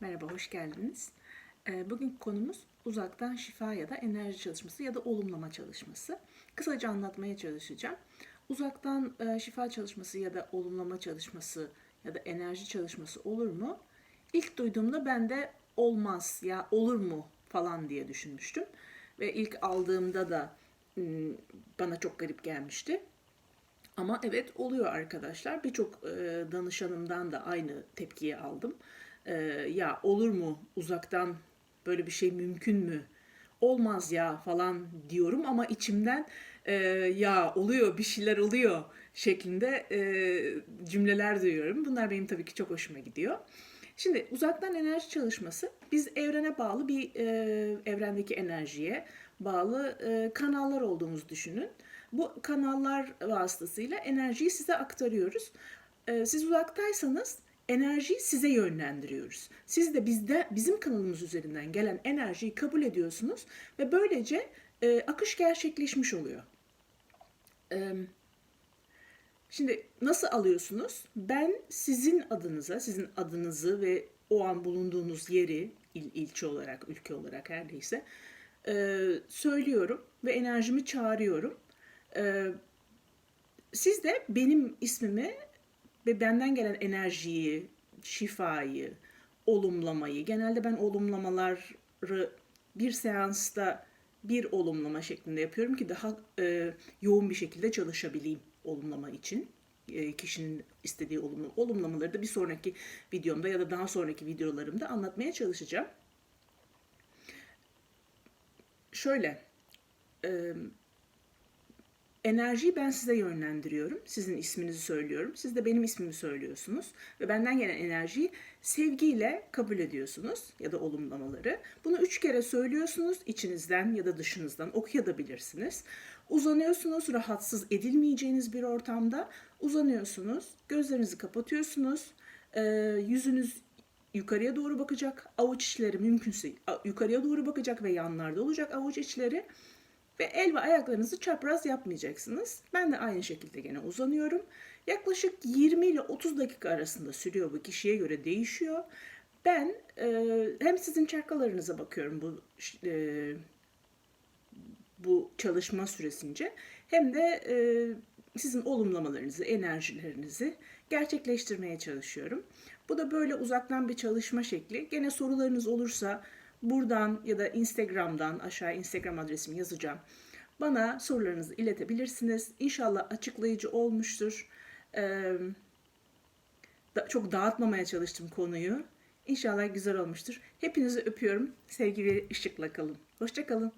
Merhaba, hoş geldiniz. Ee, Bugünkü konumuz uzaktan şifa ya da enerji çalışması ya da olumlama çalışması. Kısaca anlatmaya çalışacağım. Uzaktan e, şifa çalışması ya da olumlama çalışması ya da enerji çalışması olur mu? İlk duyduğumda ben de olmaz ya olur mu falan diye düşünmüştüm. Ve ilk aldığımda da bana çok garip gelmişti. Ama evet oluyor arkadaşlar. Birçok e, danışanımdan da aynı tepkiyi aldım. E, ya olur mu uzaktan böyle bir şey mümkün mü? Olmaz ya falan diyorum ama içimden e, ya oluyor bir şeyler oluyor şeklinde e, cümleler duyuyorum. Bunlar benim tabii ki çok hoşuma gidiyor. Şimdi uzaktan enerji çalışması biz evrene bağlı bir e, evrendeki enerjiye bağlı e, kanallar olduğumuzu düşünün. Bu kanallar vasıtasıyla enerjiyi size aktarıyoruz. E, siz uzaktaysanız enerjiyi size yönlendiriyoruz. Siz de bizde bizim kanalımız üzerinden gelen enerjiyi kabul ediyorsunuz ve böylece e, akış gerçekleşmiş oluyor. E, Şimdi nasıl alıyorsunuz? Ben sizin adınıza, sizin adınızı ve o an bulunduğunuz yeri, il, ilçe olarak, ülke olarak her neyse e, söylüyorum ve enerjimi çağırıyorum. E, siz de benim ismimi ve benden gelen enerjiyi, şifayı, olumlamayı, genelde ben olumlamaları bir seansta bir olumlama şeklinde yapıyorum ki daha e, yoğun bir şekilde çalışabileyim olumlama için. E, kişinin istediği olumlu, olumlamaları da bir sonraki videomda ya da daha sonraki videolarımda anlatmaya çalışacağım. Şöyle, e, enerjiyi ben size yönlendiriyorum. Sizin isminizi söylüyorum. Siz de benim ismimi söylüyorsunuz. Ve benden gelen enerjiyi sevgiyle kabul ediyorsunuz ya da olumlamaları. Bunu üç kere söylüyorsunuz içinizden ya da dışınızdan okuyabilirsiniz. Uzanıyorsunuz rahatsız edilmeyeceğiniz bir ortamda. Uzanıyorsunuz, gözlerinizi kapatıyorsunuz. Ee, yüzünüz yukarıya doğru bakacak. Avuç içleri mümkünse yukarıya doğru bakacak ve yanlarda olacak avuç içleri. Ve el ve ayaklarınızı çapraz yapmayacaksınız. Ben de aynı şekilde gene uzanıyorum. Yaklaşık 20 ile 30 dakika arasında sürüyor bu kişiye göre değişiyor. Ben e, hem sizin çakralarınıza bakıyorum bu e, bu çalışma süresince hem de e, sizin olumlamalarınızı, enerjilerinizi gerçekleştirmeye çalışıyorum. Bu da böyle uzaktan bir çalışma şekli. Gene sorularınız olursa buradan ya da Instagram'dan aşağı Instagram adresimi yazacağım. Bana sorularınızı iletebilirsiniz. İnşallah açıklayıcı olmuştur. Ee, da, çok dağıtmamaya çalıştım konuyu. İnşallah güzel olmuştur. Hepinizi öpüyorum. Sevgi ışıkla kalın. Hoşçakalın.